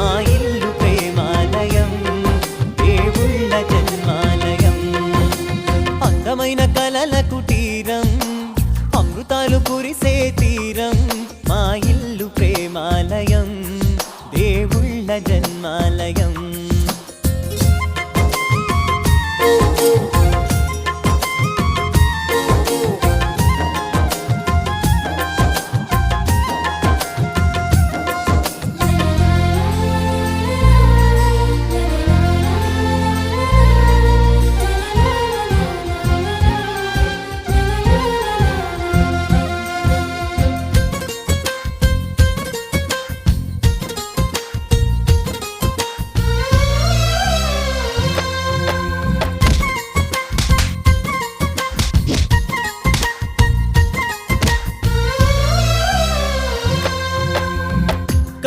మా ఇల్లు ప్రేమాలయం దేవుళ్ళ జన్మాలయం. అందమైన కలల కుటీరం అమృతాలు కురిసే తీరం మా ఇల్లు ప్రేమాలయం దేవుళ్ళ జన్మాలయం.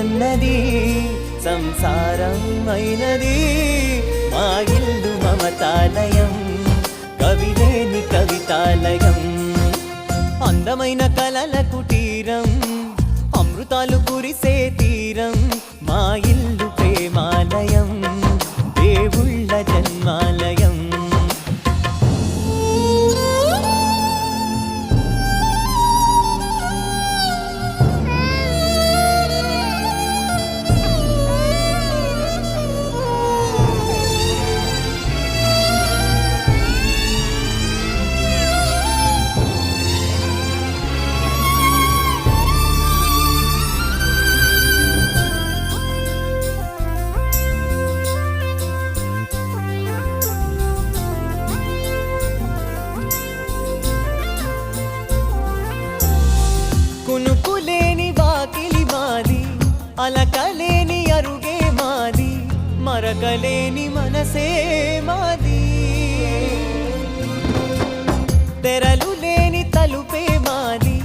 అన్నది సంసారమైనది. మా ఇల్లు మమతాలయం కవిలేని కవితాలయం. అందమైన కలల కుటీరం అమృతాలు కురిసే తీరం. మా ఇల్లు ప్రేమాలయం దేవుళ్ళ జన్మాలయం అలకలేని అరుగే మాది మరకలేని మనసే మాది. తెరలు లేని తలుపే మాది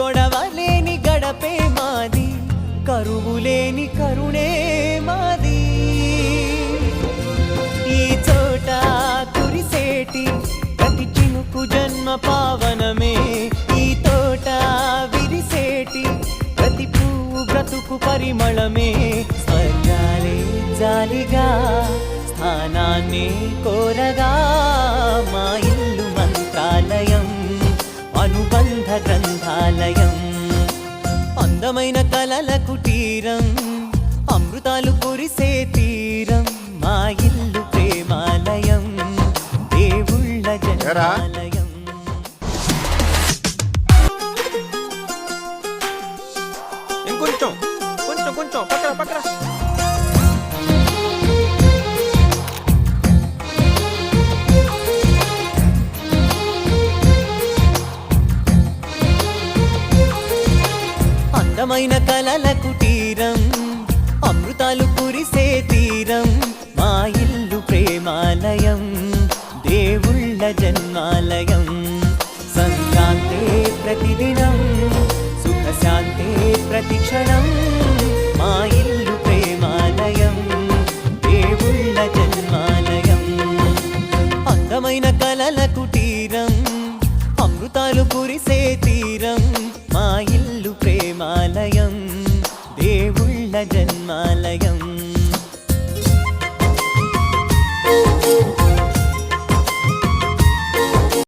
గొడవ లేని గడపే మాది కరువు లేని కరుణే పరిమళమే స్వర్గాలే జాలిగా స్థానాన్ని కోరగా మా ఇల్లు మంత్రాలయం అనుబంధ గ్రంథాలయం. అందమైన కలల కుటీరం అమృతాలు కురిసే తీరం మా ఇల్లు ప్రేమాలయం దేవుళ్ళ కొంచెం కొంచెం పక్కన పక్కన అందమైన కలల కుటీరం అమృతాలు కురిసే తీరం మా ఇల్లు ప్రేమాలయం దేవుళ్ళ జన్మాలయం. సంక్రాంతే ప్రతిదినం సుఖశాంతే ప్రతిక్షణం. మా ఇల్లు ప్రేమాలయం దేవుళ్ళ జన్మాలయం. అందమైన కలల కుటీరం అమృతాలు కురిసే తీరం మా ఇల్లు ప్రేమాలయం దేవుళ్ళ జన్మాలయం.